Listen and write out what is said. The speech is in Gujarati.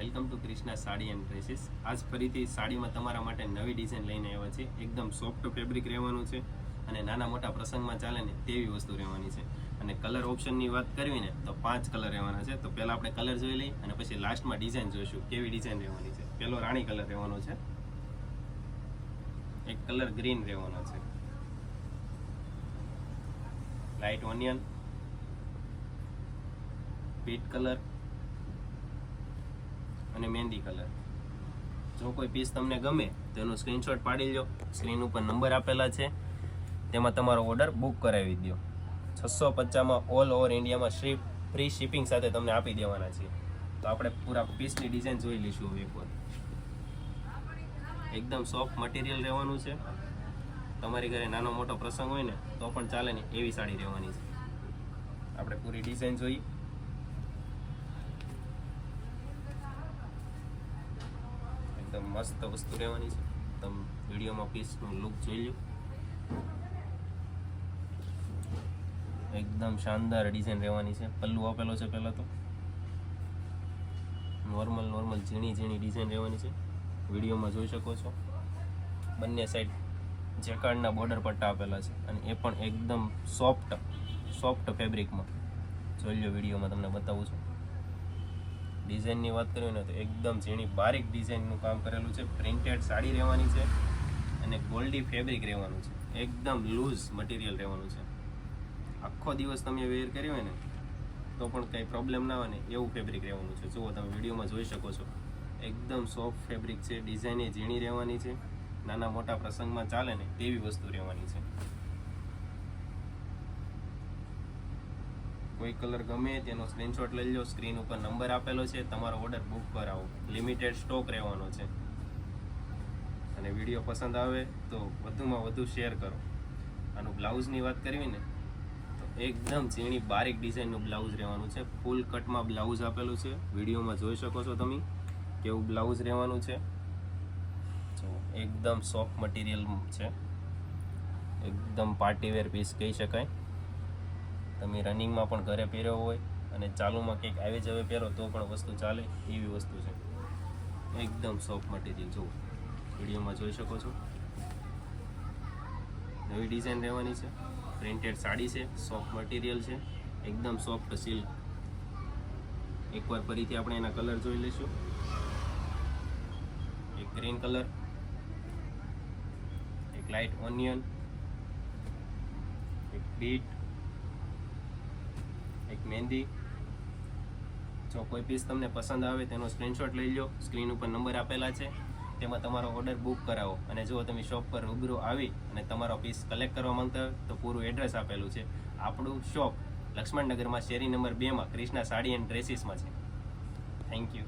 Welcome to Krishna sari and dresses. આજ ફરીથી સાડીમાં તમારા માટે નવી ડિઝાઇન લઈને આવ્યા છે એકદમ સોફ્ટ ફેબ્રિક રહેવાનું છે અને નાના મોટા પ્રસંગમાં ચાલે ને તેવી વસ્તુ રહેવાની છે. અને કલર ઓપ્શનની વાત કરવી ને, તો પાંચ કલર રહેવાના છે. તો પહેલાં આપણે કલર જોઈ લઈએ અને પછી લાસ્ટમાં ડિઝાઇન જોઈશું કેવી ડિઝાઇન રહેવાની છે. પહેલો રાણી કલર રહેવાનો છે. એક કલર ગ્રીન રહેવાનો છે. Light onion. Beet colour. અને મહેંદી કલર જો કોઈ પીસ તમને ગમે તો એનો સ્ક્રીનશોટ પાડી લો સ્ક્રીન ઉપર નંબર આપેલા છે. તેમાં તમારો ઓર્ડર બુક કરાવી દો છસો પચાસમાં ઓલ ઓવર ઇન્ડિયામાં શ્રી ફ્રી શિપિંગ સાથે તમને આપી દેવાના છે. તો આપણે પૂરા પીસની ડિઝાઇન જોઈ લઈશું એકવાર એકદમ સોફ્ટ મટીરિયલ રહેવાનું છે. તમારી ઘરે નાનો મોટો પ્રસંગ હોય ને, તો પણ ચાલે ને એવી સાડી રહેવાની છે. આપણે પૂરી ડિઝાઇન જોઈએ એકદમ મસ્ત વસ્તુ રહેવાની છે. તમે વિડીયોમાં પીસનું લુક જોઈ લો એકદમ શાનદાર ડિઝાઇન રહેવાની છે. પલ્લુ આપેલો છે પહેલાં તો. નોર્મલ નોર્મલ ઝીણી ઝીણી ડિઝાઇન રહેવાની છે. વિડીયોમાં જોઈ શકો છો. બંને સાઈડ જેકાર્ડના બોર્ડર પટ્ટા આપેલા છે. અને એ પણ એકદમ સોફ્ટ સોફ્ટ ફેબ્રિકમાં જોઈ લો વિડીયોમાં તમને બતાવું છું. ડિઝાઇનની વાત કરવી ને તો એકદમ ઝીણી બારીક ડિઝાઇનનું કામ કરેલું છે. પ્રિન્ટેડ સાડી રહેવાની છે અને ગોલ્ડી ફેબ્રિક રહેવાનું છે. એકદમ લૂઝ મટીરિયલ રહેવાનું છે. આખો દિવસ તમે વેર કર્યો હોય ને તો પણ કંઈ પ્રોબ્લેમ ના હોય ને એવું ફેબ્રિક રહેવાનું છે. જુઓ તમે વિડીયોમાં જોઈ શકો છો. એકદમ સોફ્ટ ફેબ્રિક છે, ડિઝાઇન એ ઝીણી રહેવાની છે. નાના મોટા પ્રસંગમાં ચાલે ને તેવી વસ્તુ રહેવાની છે. કોઈ કલર ગમે તેનો સ્ક્રીનશોટ લઈ લો સ્ક્રીન ઉપર નંબર આપેલો છે. તમારો ઓર્ડર બુક કરાવો લિમિટેડ સ્ટોક રહેવાનો છે. અને વીડિયો પસંદ આવે તો વધુમાં વધુ શેર કરો. આનું બ્લાઉઝની વાત કરવી ને, તો એકદમ ઝીણી બારીક ડિઝાઇનનું બ્લાઉઝ રહેવાનું છે. ફૂલ કટમાં બ્લાઉઝ આપેલું છે. વિડીયોમાં જોઈ શકો છો તમે કેવું બ્લાઉઝ રહેવાનું છે. એકદમ સોફ્ટ મટીરિયલ છે. એકદમ પાર્ટીવેર પીસ કહી શકાય. તમે રનિંગમાં પણ ઘરે પહેર્યો હોય અને ચાલુમાં કંઈક આવી જવે પહેરો તો પણ વસ્તુ ચાલે એવી વસ્તુ છે. એકદમ સોફ્ટ મટીરિયલ જુઓ. વિડીયોમાં જોઈ શકો છો. નવી ડિઝાઇન રહેવાની છે. પ્રિન્ટેડ સાડી છે સોફ્ટ મટીરિયલ છે. એકદમ સોફ્ટ સિલ્ક એકવાર ફરીથી આપણે એના કલર જોઈ લઈશું. એક ગ્રીન કલર એક લાઇટ ઓનિયન એક બીટ એક મહેંદી. જો કોઈ પીસ તમને પસંદ આવે તેનો સ્ક્રીનશોટ લઈ લો સ્ક્રીન ઉપર નંબર આપેલા છે. તેમાં તમારો ઓર્ડર બુક કરાવો. અને જો તમે શોપ પર રૂબરૂ આવી અને તમારો પીસ કલેક્ટ કરવા માંગતા હોય તો પૂરું એડ્રેસ આપેલું છે. આપણું શોપ લક્ષ્મણનગરમાં શેરી નંબર બેમાં ક્રિષ્ના સાડી એન્ડ ડ્રેસીસમાં છે. Thank you